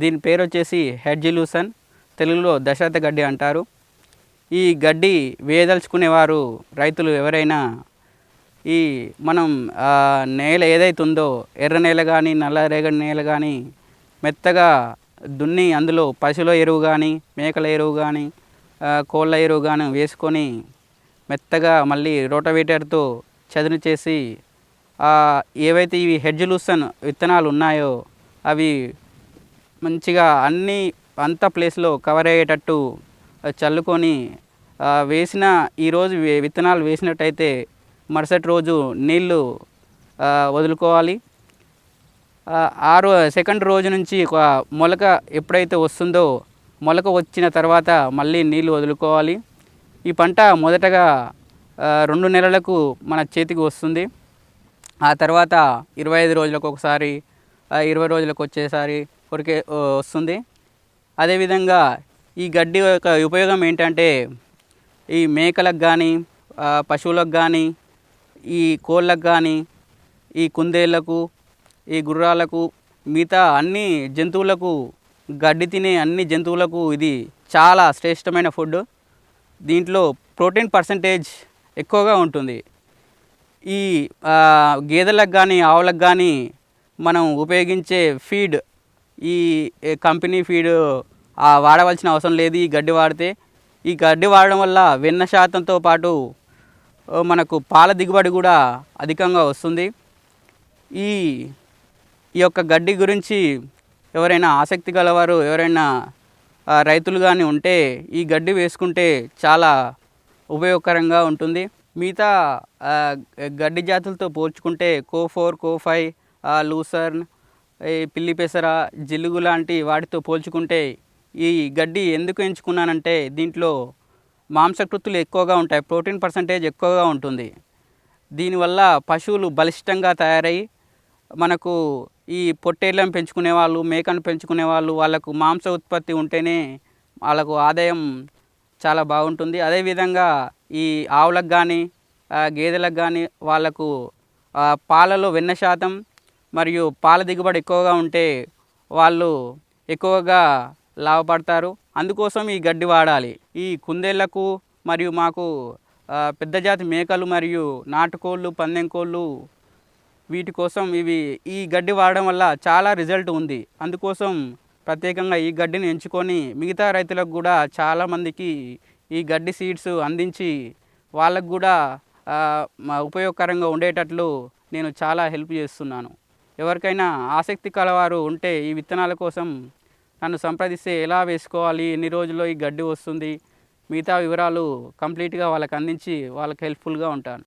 దీని పేరు వచ్చేసి హెడ్జిలూసన్ తెలుగులో దశరథ గడ్డి అంటారు. ఈ గడ్డి వేయదలుచుకునేవారు రైతులు ఎవరైనా ఈ మనం నేల ఏదైతుందో ఉందో ఎర్ర నేల కానీ నల్ల రేగడి నేల కానీ మెత్తగా దున్ని అందులో పశువుల ఎరువు కానీ మేకల ఎరువు కానీ కోళ్ళ ఎరువు కానీ వేసుకొని మెత్తగా మళ్ళీ రోటవేటర్తో చదును చేసి ఏవైతే ఇవి హెడ్జులూసన్ విత్తనాలు ఉన్నాయో అవి మంచిగా అన్ని అంత ప్లేస్లో కవర్ అయ్యేటట్టు చల్లుకొని వేసిన ఈరోజు విత్తనాలు వేసినట్టయితే మరుసటి రోజు నీళ్ళు వదులుకోవాలి. ఆ, రో సెకండ్ రోజు నుంచి ఒక మొలక ఎప్పుడైతే వస్తుందో మొలక వచ్చిన తర్వాత మళ్ళీ నీళ్ళు వదులుకోవాలి. ఈ పంట మొదటగా రెండు నెలలకు మన చేతికి వస్తుంది. ఆ తర్వాత ఇరవై ఐదు రోజులకు ఒకసారి ఇరవై రోజులకు వచ్చేసారి కొరికే వస్తుంది. అదేవిధంగా ఈ గడ్డి యొక్క ఉపయోగం ఏంటంటే ఈ మేకలకు కానీ పశువులకు కానీ ఈ కోళ్ళకు కానీ ఈ కుందేళ్ళకు ఈ గుర్రాలకు మిగతా అన్ని జంతువులకు గడ్డి తినే అన్ని జంతువులకు ఇది చాలా శ్రేష్టమైన ఫుడ్ దీంట్లో ప్రోటీన్ పర్సంటేజ్ ఎక్కువగా ఉంటుంది. ఈ గేదెలకు కానీ ఆవులకు కానీ మనం ఉపయోగించే ఫీడ్ ఈ కంపెనీ ఫీడ్ వాడవలసిన అవసరం లేదు ఈ గడ్డి వాడితే. ఈ గడ్డి వాడడం వల్ల వెన్న శాతంతో పాటు మనకు పాల దిగుబడి కూడా అధికంగా వస్తుంది. ఈ ఈ యొక్క గడ్డి గురించి ఎవరైనా ఆసక్తి గలవారు ఎవరైనా రైతులు కానీ ఉంటే ఈ గడ్డి వేసుకుంటే చాలా ఉపయోగకరంగా ఉంటుంది. మిగతా గడ్డి జాతులతో పోల్చుకుంటే Co four Co five lucerne పిల్లి పెసర జిలుగు లాంటి వాటితో పోల్చుకుంటే ఈ గడ్డి ఎందుకు ఎంచుకున్నానంటే దీంట్లో మాంసకృతులు ఎక్కువగా ఉంటాయి ప్రోటీన్ పర్సంటేజ్ ఎక్కువగా ఉంటుంది. దీనివల్ల పశువులు బలిష్టంగా తయారై మనకు ఈ పొట్టేళ్ళను పెంచుకునే వాళ్ళు మేకను పెంచుకునే వాళ్ళు వాళ్ళకు మాంస ఉత్పత్తి ఉంటేనే వాళ్ళకు ఆదాయం చాలా బాగుంటుంది. అదేవిధంగా ఈ ఆవులకు కానీ గేదెలకు కానీ వాళ్ళకు పాలలో వెన్న శాతం మరియు పాల దిగుబడి ఎక్కువగా ఉంటే వాళ్ళు ఎక్కువగా లాభపడతారు. అందుకోసం ఈ గడ్డి వాడాలి. ఈ కుందేళ్ళకు మరియు మాకు పెద్ద జాతి మేకలు మరియు నాటుకోళ్ళు పందెం కోళ్ళు వీటి కోసం ఇవి ఈ గడ్డి వాడడం వల్ల చాలా రిజల్ట్ ఉంది. అందుకోసం ప్రత్యేకంగా ఈ గడ్డిని ఎంచుకొని మిగతా రైతులకు కూడా చాలామందికి ఈ గడ్డి సీడ్స్ అందించి వాళ్ళకు కూడా మా ఉపయోగకరంగా ఉండేటట్లు నేను చాలా హెల్ప్ చేస్తున్నాను. ఎవరికైనా ఆసక్తి కలవారు ఉంటే ఈ విత్తనాల కోసం నన్ను సంప్రదిస్తే ఎలా వేసుకోవాలి? ఎన్ని రోజుల్లో ఈ గడ్డి వస్తుంది? మిగతా వివరాలు కంప్లీట్గా వాళ్ళకి అందించి వాళ్ళకి హెల్ప్ఫుల్గా ఉంటాను.